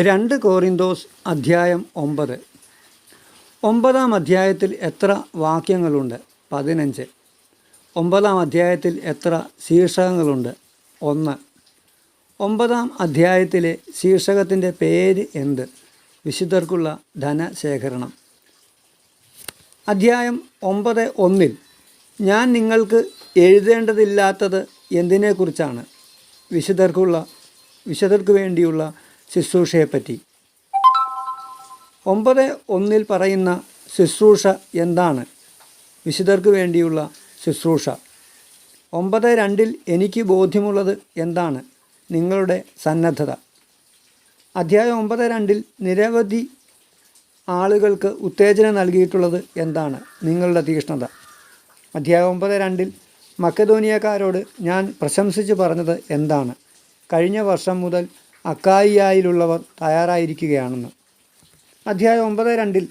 രണ്ട് കോറിന്തോസ് അധ്യായം ഒമ്പത്. ഒമ്പതാം അധ്യായത്തിൽ എത്ര വാക്യങ്ങളുണ്ട്? പതിനഞ്ച്. ഒമ്പതാം അധ്യായത്തിൽ എത്ര ശീർഷകങ്ങളുണ്ട്? ഒന്ന്. ഒമ്പതാം അധ്യായത്തിലെ ശീർഷകത്തിന്റെ പേര് എന്ത്? വിശുദ്ധർക്കുള്ള ധനശേഖരണം. അധ്യായം ഒമ്പത് ഒന്നിൽ ഞാൻ നിങ്ങൾക്ക് എഴുതേണ്ടതില്ലാത്തത് എന്തിനെക്കുറിച്ചാണ്? വിശുദ്ധർക്കുള്ള വിശുദ്ധർക്ക് വേണ്ടിയുള്ള ശുശ്രൂഷയെപ്പറ്റി. ഒമ്പത് ഒന്നിൽ പറയുന്ന ശുശ്രൂഷ എന്താണ്? വിശുദ്ധർക്ക് വേണ്ടിയുള്ള ശുശ്രൂഷ. ഒമ്പത് രണ്ടിൽ എനിക്ക് ബോധ്യമുള്ളത് എന്താണ്? നിങ്ങളുടെ സന്നദ്ധത. അധ്യായം ഒമ്പത് രണ്ടിൽ നിരവധി ആളുകൾക്ക് ഉത്തേജനം നൽകിയിട്ടുള്ളത് എന്താണ്? നിങ്ങളുടെ തീഷ്ണത. അധ്യായം ഒമ്പത് രണ്ടിൽ മക്കധോനിയക്കാരോട് ഞാൻ പ്രശംസിച്ച് പറഞ്ഞത് എന്താണ്? കഴിഞ്ഞ വർഷം മുതൽ അക്കായിയായിലുള്ളവർ തയ്യാറായിരിക്കുകയാണെന്ന്. അധ്യായം ഒമ്പത് രണ്ടിൽ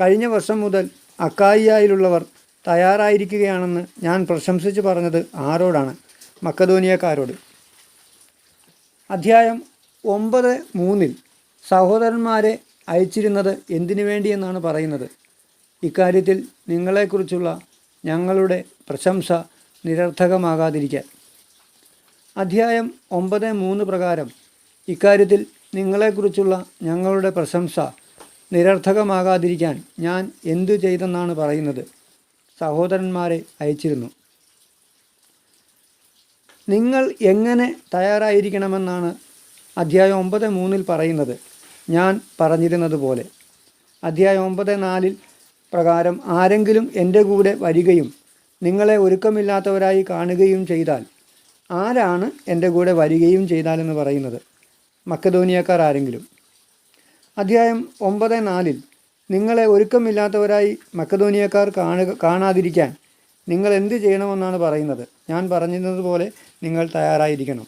കഴിഞ്ഞ വർഷം മുതൽ അക്കായിയായിലുള്ളവർ തയ്യാറായിരിക്കുകയാണെന്ന് ഞാൻ പ്രശംസിച്ച് പറഞ്ഞത് ആരോടാണ്? മക്കധോനിയക്കാരോട് അധ്യായം ഒമ്പത് മൂന്നിൽ സഹോദരന്മാരെ അയച്ചിരുന്നത് എന്തിനു വേണ്ടിയെന്നാണ് പറയുന്നത്? ഇക്കാര്യത്തിൽ നിങ്ങളെക്കുറിച്ചുള്ള ഞങ്ങളുടെ പ്രശംസ നിരർത്ഥകമാകാതിരിക്കാൻ. അധ്യായം ഒമ്പത് മൂന്ന് പ്രകാരം ഇക്കാര്യത്തിൽ നിങ്ങളെക്കുറിച്ചുള്ള ഞങ്ങളുടെ പ്രശംസ നിരർത്ഥകമാകാതിരിക്കാൻ ഞാൻ എന്തു ചെയ്തെന്നാണ് പറയുന്നത്. സഹോദരന്മാരെ അയച്ചിരുന്നു. നിങ്ങൾ എങ്ങനെ തയ്യാറായിരിക്കണമെന്നാണ് അധ്യായം ഒമ്പത് മൂന്നിൽ പറയുന്നത്. ഞാൻ പറഞ്ഞിരുന്നത് പോലെ. അധ്യായം ഒമ്പത് നാലിൽ പ്രകാരം ആരെങ്കിലും എന്റെ കൂടെ വരികയും നിങ്ങളെ ഒരുക്കമില്ലാത്തവരായി കാണുകയും ചെയ്താൽ ആരാണ് എന്റെ കൂടെ വരികയും ചെയ്താലെന്ന് പറയുന്നത്? മക്കധോനിയക്കാർ ആരെങ്കിലും അധ്യായം ഒമ്പത് നാലിൽ നിങ്ങളെ ഒരുക്കമില്ലാത്തവരായി മക്കധോനിയക്കാർ കാണുക കാണാതിരിക്കാൻ നിങ്ങൾ എന്ത് ചെയ്യണമെന്നാണ് പറയുന്നത്. ഞാൻ പറഞ്ഞിരുന്നതുപോലെ നിങ്ങൾ തയ്യാറായിരിക്കണം.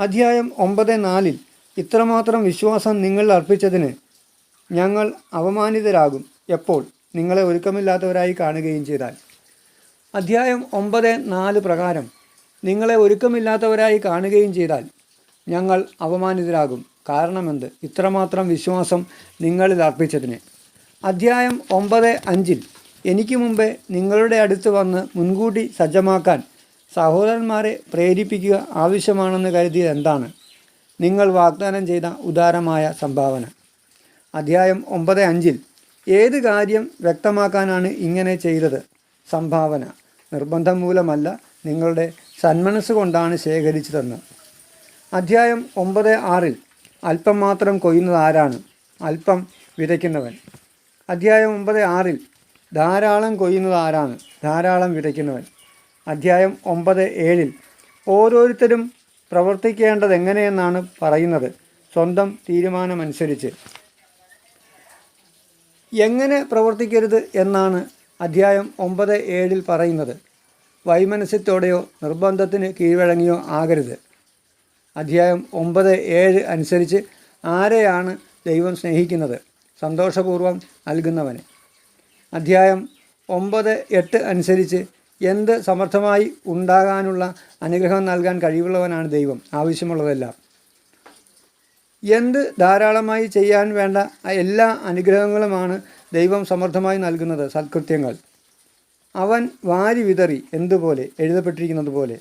അധ്യായം ഒമ്പത് നാലിൽ ഇത്രമാത്രം വിശ്വാസം നിങ്ങൾ അർപ്പിച്ചതിന് ഞങ്ങൾ അവമാനിതരാകും എപ്പോൾ? നിങ്ങളെ ഒരുക്കമില്ലാത്തവരായി കാണുകയും ചെയ്താൽ. അധ്യായം ഒമ്പത് നാല് പ്രകാരം നിങ്ങളെ ഒരുക്കമില്ലാത്തവരായി കാണുകയും ചെയ്താൽ ഞങ്ങൾ അവമാനിതരാകും കാരണമെന്ത്? ഇത്രമാത്രം വിശ്വാസം നിങ്ങളിൽ അർപ്പിച്ചതിന്. അധ്യായം ഒമ്പത് അഞ്ചിൽ എനിക്ക് മുമ്പേ നിങ്ങളുടെ അടുത്ത് വന്ന് മുൻകൂട്ടി സജ്ജമാക്കാൻ സഹോദരന്മാരെ പ്രേരിപ്പിക്കുക ആവശ്യമാണെന്ന് കരുതിയത് എന്താണ്? നിങ്ങൾ വാഗ്ദാനം ചെയ്ത ഉദാരമായ സംഭാവന. അധ്യായം ഒമ്പത് അഞ്ചിൽ ഏത് കാര്യം വ്യക്തമാക്കാനാണ് ഇങ്ങനെ ചെയ്തത്? സംഭാവന. നിർബന്ധം മൂലമല്ല നിങ്ങളുടെ സന്മനസ്സുകൊണ്ടാണ് ശേഖരിച്ചതെന്ന്. അധ്യായം ഒമ്പത് ആറിൽ അല്പം മാത്രം കൊയ്യുന്നത് ആരാണ്? അല്പം വിതയ്ക്കുന്നവൻ. അധ്യായം ഒമ്പത് ആറിൽ ധാരാളം കൊയ്യുന്നത് ആരാണ്? ധാരാളം വിതയ്ക്കുന്നവൻ. അധ്യായം ഒമ്പത് ഏഴിൽ ഓരോരുത്തരും പ്രവർത്തിക്കേണ്ടത് എങ്ങനെയെന്നാണ് പറയുന്നത്? സ്വന്തം തീരുമാനമനുസരിച്ച്. എങ്ങനെ പ്രവർത്തിക്കരുത് എന്നാണ് അധ്യായം ഒമ്പത് ഏഴിൽ പറയുന്നത്. വൈമനസ്യത്തോടെയോ നിർബന്ധത്തിന് കീഴ്വഴങ്ങിയോ ആകരുത്. അധ്യായം ഒമ്പത് ഏഴ് അനുസരിച്ച് ആരെയാണ് ദൈവം സ്നേഹിക്കുന്നത്? സന്തോഷപൂർവം നൽകുന്നവന്. അധ്യായം ഒമ്പത് എട്ട് അനുസരിച്ച് എന്ത് സമർത്ഥമായി ഉണ്ടാകാനുള്ള അനുഗ്രഹം നൽകാൻ കഴിവുള്ളവനാണ് ദൈവം. ആവശ്യമുള്ളതെല്ലാം. എന്ത് ധാരാളമായി ചെയ്യാൻ വേണ്ട എല്ലാ അനുഗ്രഹങ്ങളുമാണ് ദൈവം സമർത്ഥമായി നൽകുന്നത്. സൽകൃത്യങ്ങൾ അവൻ വാരി വിതറി എന്തുപോലെ? എഴുതപ്പെട്ടിരിക്കുന്നത് പോലെ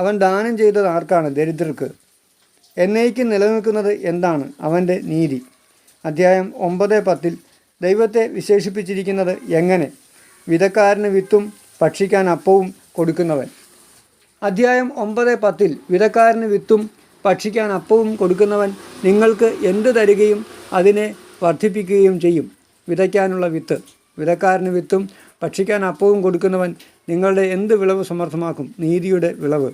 അവൻ ദാനം ചെയ്തത് ആർക്കാണ്? ദരിദ്രർക്ക്. എന്നേക്കും നിലനിൽക്കുന്നത് എന്താണ്? അവന്റെ നീതി. അധ്യായം ഒമ്പത് പത്തിൽ ദൈവത്തെ വിശേഷിപ്പിച്ചിരിക്കുന്നത് എങ്ങനെ? വിധക്കാരന് വിത്തും ഭക്ഷിക്കാൻ അപ്പവും കൊടുക്കുന്നവൻ. അധ്യായം ഒമ്പത് പത്തിൽ വിധക്കാരന് വിത്തും ഭക്ഷിക്കാൻ അപ്പവും കൊടുക്കുന്നവൻ നിങ്ങൾക്ക് എന്ത് തരികയും അതിനെ വർദ്ധിപ്പിക്കുകയും ചെയ്യും? വിതയ്ക്കാനുള്ള വിത്ത്. വിതക്കാരന് വിത്തും ഭക്ഷിക്കാൻ അപ്പവും കൊടുക്കുന്നവൻ നിങ്ങളുടെ എന്ത് വിളവ് സമർത്ഥമാക്കും? നീതിയുടെ വിളവ്.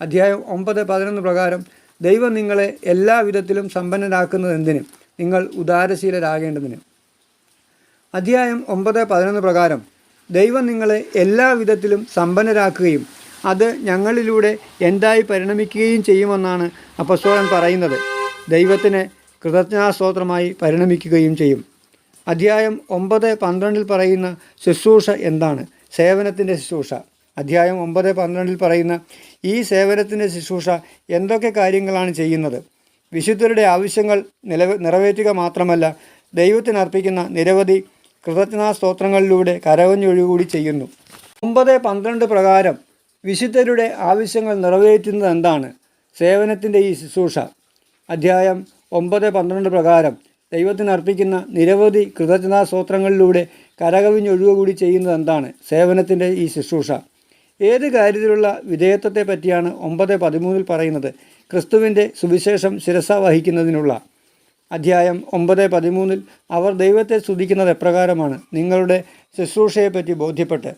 അധ്യായം ഒമ്പത് പതിനൊന്ന് പ്രകാരം ദൈവം നിങ്ങളെ എല്ലാ വിധത്തിലും സമ്പന്നരാക്കുന്നത് എന്തിന് നിങ്ങൾ ഉദാരശീലരാകേണ്ടതിന്. അധ്യായം ഒമ്പത് പതിനൊന്ന് പ്രകാരം ദൈവം നിങ്ങളെ എല്ലാ വിധത്തിലും സമ്പന്നരാക്കുകയും അത് ഞങ്ങളിലൂടെ എന്തായി പരിണമിക്കുകയും ചെയ്യുമെന്നാണ് അപ്പസ്വരൻ പറയുന്നത്. ദൈവത്തിന് കൃതജ്ഞാസ്തോത്രമായി പരിണമിക്കുകയും ചെയ്യും. അധ്യായം ഒമ്പത് പന്ത്രണ്ടിൽ പറയുന്ന ശുശ്രൂഷ എന്താണ്? സേവനത്തിന്റെ ശുശ്രൂഷ. അധ്യായം ഒമ്പത് പന്ത്രണ്ടിൽ പറയുന്ന ഈ സേവനത്തിന്റെ ശുശ്രൂഷ എന്തൊക്കെ കാര്യങ്ങളാണ് ചെയ്യുന്നത്? വിശുദ്ധരുടെ ആവശ്യങ്ങൾ നിലവ നിറവേറ്റുക മാത്രമല്ല ദൈവത്തിന് അർപ്പിക്കുന്ന നിരവധി കൃതജ്ഞതാ സ്തോത്രങ്ങളിലൂടെ കരകഞ്ഞൊഴുകൂടി ചെയ്യുന്നു. ഒമ്പത് പന്ത്രണ്ട് പ്രകാരം വിശുദ്ധരുടെ ആവശ്യങ്ങൾ നിറവേറ്റുന്നത് എന്താണ്? സേവനത്തിന്റെ ഈ ശുശ്രൂഷ. അധ്യായം ഒമ്പത് പന്ത്രണ്ട് പ്രകാരം ദൈവത്തിന് അർപ്പിക്കുന്ന നിരവധി കൃതജ്ഞതാ സ്തോത്രങ്ങളിലൂടെ കരകവിഞ്ഞൊഴുകുകൂടി ചെയ്യുന്നത് എന്താണ്? സേവനത്തിന്റെ ഈ ശുശ്രൂഷ. ഏത് കാര്യത്തിലുള്ള വിധേയത്വത്തെ പറ്റിയാണ് ഒമ്പത് പതിമൂന്നിൽ പറയുന്നത്? ക്രിസ്തുവിന്റെ സുവിശേഷം ശിരസ വഹിക്കുന്നതിനുള്ള. അധ്യായം ഒമ്പത് പതിമൂന്നിൽ അവർ ദൈവത്തെ സ്തുതിക്കുന്നത് എപ്രകാരമാണ്? നിങ്ങളുടെ ശുശ്രൂഷയെപ്പറ്റി ബോധ്യപ്പെട്ട്.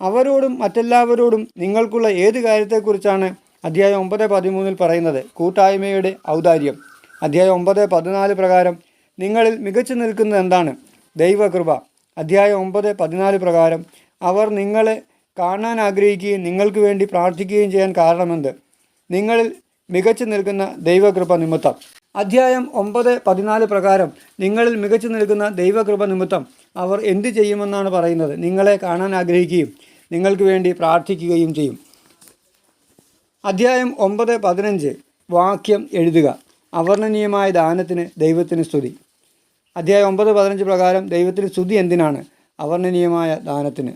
അവരോടും മറ്റെല്ലാവരോടും നിങ്ങൾക്കുള്ള ഏത് കാര്യത്തെക്കുറിച്ചാണ് അധ്യായം ഒമ്പത് പതിമൂന്നിൽ പറയുന്നത്? കൂട്ടായ്മയുടെ ഔദാര്യം. അധ്യായം ഒമ്പത് പതിനാല് പ്രകാരം നിങ്ങളിൽ മികച്ചു നിൽക്കുന്നത് എന്താണ്? ദൈവകൃപ. അധ്യായം ഒമ്പത് പതിനാല് പ്രകാരം അവർ നിങ്ങളെ കാണാൻ ആഗ്രഹിക്കുകയും നിങ്ങൾക്ക് വേണ്ടി പ്രാർത്ഥിക്കുകയും ചെയ്യാൻ കാരണമെന്ത്? നിങ്ങളിൽ മികച്ചു നിൽക്കുന്ന ദൈവകൃപ നിമിത്തം. അധ്യായം ഒമ്പത് പതിനാല് പ്രകാരം നിങ്ങളിൽ മികച്ചു നിൽക്കുന്ന ദൈവകൃപ നിമിത്തം അവർ എന്ത് ചെയ്യുമെന്നാണ് പറയുന്നത്. നിങ്ങളെ കാണാൻ ആഗ്രഹിക്കുകയും നിങ്ങൾക്ക് വേണ്ടി പ്രാർത്ഥിക്കുകയും ചെയ്യും. അധ്യായം ഒമ്പത് പതിനഞ്ച് വാക്യം എഴുതുക. അവർണനീയമായ ദാനത്തിന് ദൈവത്തിന് സ്തുതി. അധ്യായം ഒമ്പത് പതിനഞ്ച് പ്രകാരം ദൈവത്തിന് സ്തുതി എന്തിനാണ്? അവർണനീയമായ ദാനത്തിന്.